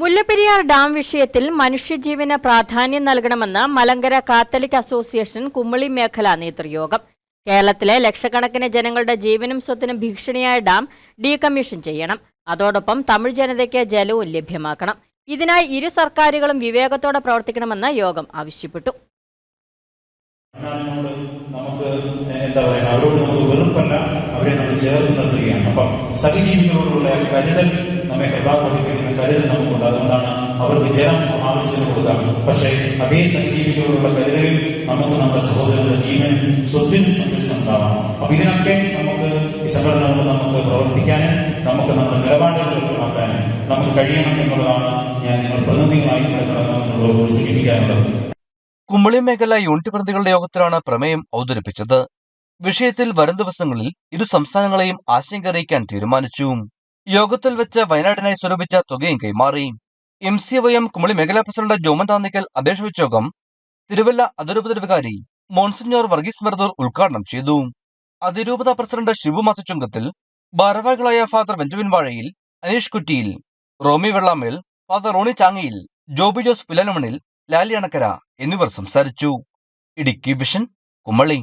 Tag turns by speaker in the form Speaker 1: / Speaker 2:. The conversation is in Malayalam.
Speaker 1: മുല്ലപ്പെരിയാർ ഡാം വിഷയത്തിൽ മനുഷ്യജീവന് പ്രാധാന്യം നൽകണമെന്ന് മലങ്കര കാത്തലിക് അസോസിയേഷൻ കുമ്മളി മേഖലാ നേതൃയോഗം. കേരളത്തിലെ ലക്ഷക്കണക്കിന് ജനങ്ങളുടെ ജീവനും സ്വത്തിനും ഭീഷണിയായ ഡാം ഡീകമ്മീഷൻ ചെയ്യണം. അതോടൊപ്പം തമിഴ് ജനതയ്ക്ക് ജലവും ലഭ്യമാക്കണം. ഇതിനായി ഇരു സർക്കാരുകളും വിവേകത്തോടെ പ്രവർത്തിക്കണമെന്ന് യോഗം ആവശ്യപ്പെട്ടു.
Speaker 2: നമുക്ക് എന്താ പറയുക അവരോട് നമുക്ക് വെറുപ്പല്ല. അവരെ നമ്മൾ നിർത്തുകയാണ്. അപ്പം സഹജീവികളോടുള്ള കരുതൽ നമ്മെ കഥാപഠിപ്പിക്കുന്ന കരുതൽ അതുകൊണ്ടാണ് അവർക്ക് ജലം ആവശ്യത്തിന് കൊടുക്കാം പക്ഷേ അതേ സഞ്ജീവികളോടുള്ള കരുതലിൽ നമുക്ക് നമ്മുടെ സഹോദരങ്ങളുടെ ജീവൻ സ്വത്തിനും സംരക്ഷണം ഉണ്ടാവാം അപ്പൊ ഇതിനൊക്കെ നമുക്ക് ഈ നമുക്ക് പ്രവർത്തിക്കാനും നമുക്ക് നമ്മുടെ നിലപാടുകൾ വ്യക്തമാക്കാനും നമുക്ക് കഴിയണം എന്നുള്ളതാണ് ഞാൻ നിങ്ങൾ പ്രതിനിധികളായി ഇവിടെ സൂചിപ്പിക്കാനുള്ളത്.
Speaker 3: കുമ്പളി മേഖല യൂണിറ്റ് പ്രതികളുടെ യോഗത്തിലാണ് പ്രമേയം അവതരിപ്പിച്ചത്. വിഷയത്തിൽ വരും ദിവസങ്ങളിൽ ഇരു സംസ്ഥാനങ്ങളെയും ആശങ്ക അറിയിക്കാൻ തീരുമാനിച്ചു. യോഗത്തിൽ വെച്ച് വയനാടിനായി സ്വരൂപിച്ച തുകയും കൈമാറി. M C Y M Kumily മേഖലാ പ്രസിഡന്റ് ജോമൻ താന്നിക്കൽ അധ്യക്ഷ വെച്ച യോഗം തിരുവല്ല അതിരൂപത മോൺസിഞ്ഞോർ വർഗീസ് മരദൂർ ഉദ്ഘാടനം ചെയ്തു. അതിരൂപത പ്രസിഡന്റ് ഷിബു മാസച്ചുങ്കത്തിൽ ഭാരവാഹികളായ father Benjamin Vazhayil Aneesh Kuttiyil Romy Vellamel father Roni Changayil Joby Jose Pulanamanil Lali Anakkara എന്നിവർ സംസാരിച്ചു. ഇടുക്കി വിഷൻ കുമളി.